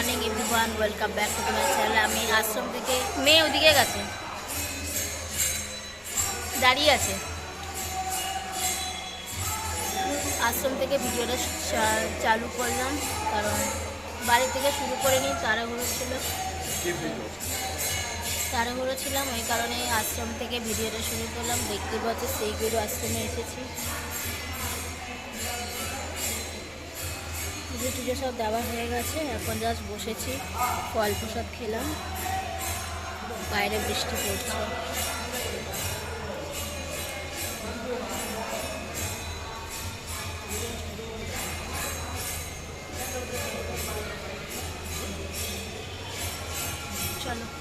Morning everyone welcome back to my channel আমি আশ্রম থেকে মেয়ে ওদিকে গেছে। দাঁড়িয়ে আছে। আশ্রম থেকে ভিডিওটা চালু করলাম, কারণ বাড়ি থেকে শুরু করে নিই, তাড়াহুড়ো ছিল। তাড়াহুড়ো ছিলাম ওই কারণে আশ্রম থেকে ভিডিওটা শুরু করলাম। দেখতে পাচ্ছি, সেই গুরু আশ্রমে এসেছি। পুজো টুজো সব দেওয়া হয়ে গেছে। এখন জাস্ট বসেছি, ফল প্রসাদ খেলাম। বাইরে বৃষ্টি পড়ছে। চলো।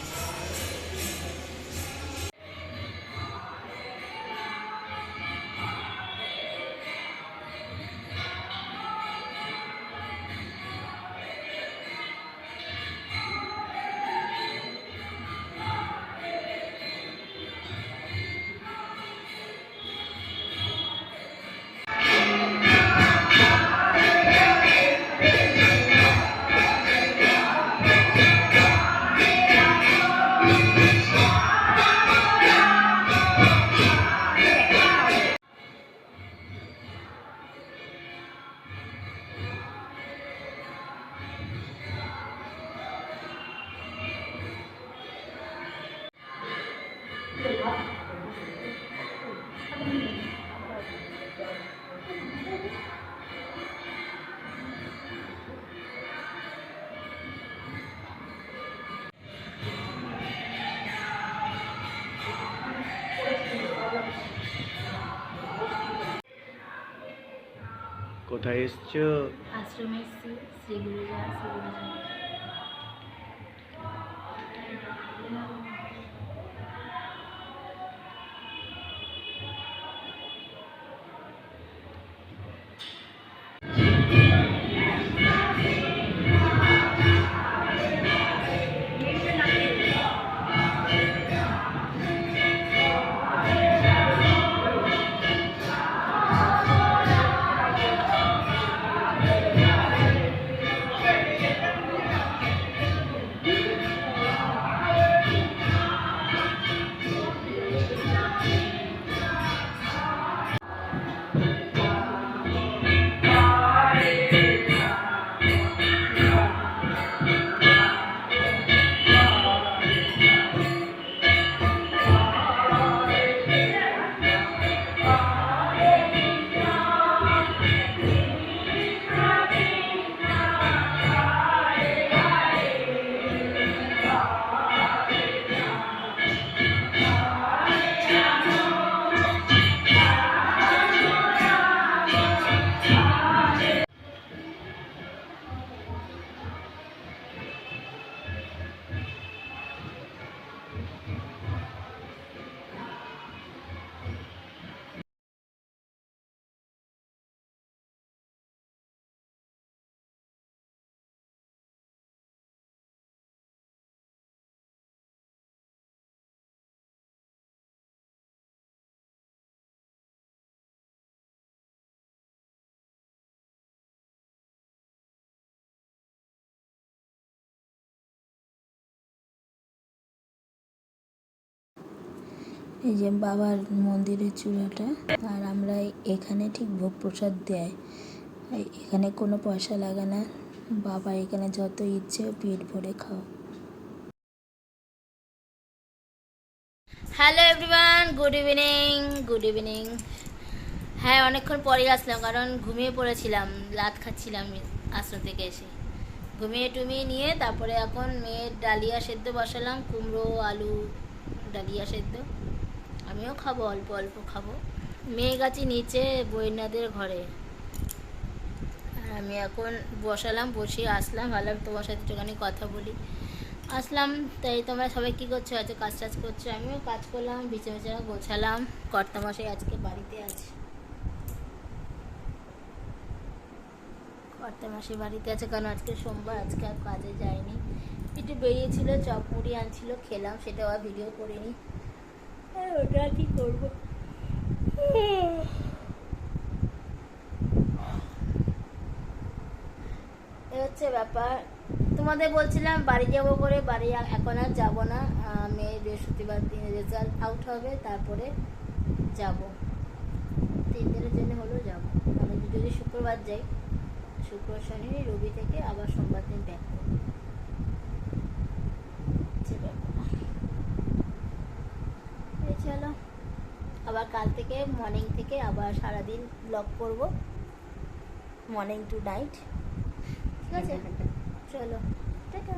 কোথায় এসছো? আশ্রমে এসেছি শ্রীগুরু যা এই যে বাবার মন্দিরের চূড়াটা, আর আমরা এখানে ঠিক ভোগ প্রসাদ দেয়। এখানে কোনো পয়সা লাগে না। বাবা এখানে যত ইচ্ছে পেট ভরে খাও hello everyone good evening good evening হ্যাঁ অনেকক্ষণ পরে আসলাম, কারণ ঘুমিয়ে পড়েছিলাম লাত খাচ্ছিলাম আশ্রম থেকে এসে। ঘুমিয়ে টুমিয়ে নিয়ে তারপরে এখন মেয়ের ডালিয়া সেদ্ধ বসালাম, কুমড়ো, আলু ডালিয়া সেদ্ধ। আমিও খাব, অল্প অল্প খাব। মেয়ে গাছি নিচে বৈনাদের ঘরে। আর আমি এখন বসালাম বসে আসলাম। ভালো তোমার সাথে একটুখানি কথা বলি। আসলাম, তাই তোমরা সবাই কী করছ? হয়তো কাজ টাজ করছ? আমিও কাজ করলাম বিছে বিছানা গোছালাম। কর্তামশাই আজকে বাড়িতে আছে। কর্তামশাই বাড়িতে আছে, কারণ আজকে সোমবার, আজকে আর কাজে যায়নি একটু বেরিয়েছিল চপ মুড়ি আনছিল, খেলাম সেটাও আর ভিডিও করিনি। আর ওটা কি করব? এ হচ্ছে ব্যাপার। তোমাদের বলছিলাম, বাড়ি যাব করে বাড়ি এখন আর যাব না। মেয়ের বৃহস্পতিবার দিন রেজাল্ট আউট হবে, তারপরে যাব। তিন দিনের জন্য হলেও যাব। মানে যদি শুক্রবার যাই। শুক্র শনি রবি থেকে আবার সোমবার দিন ব্যাক করব। চলো। আবার কাল থেকে মর্নিং থেকে আবার সারাদিন ব্লগ করব। মর্নিং টু নাইট ঠিক আছে? চলো। টাটা।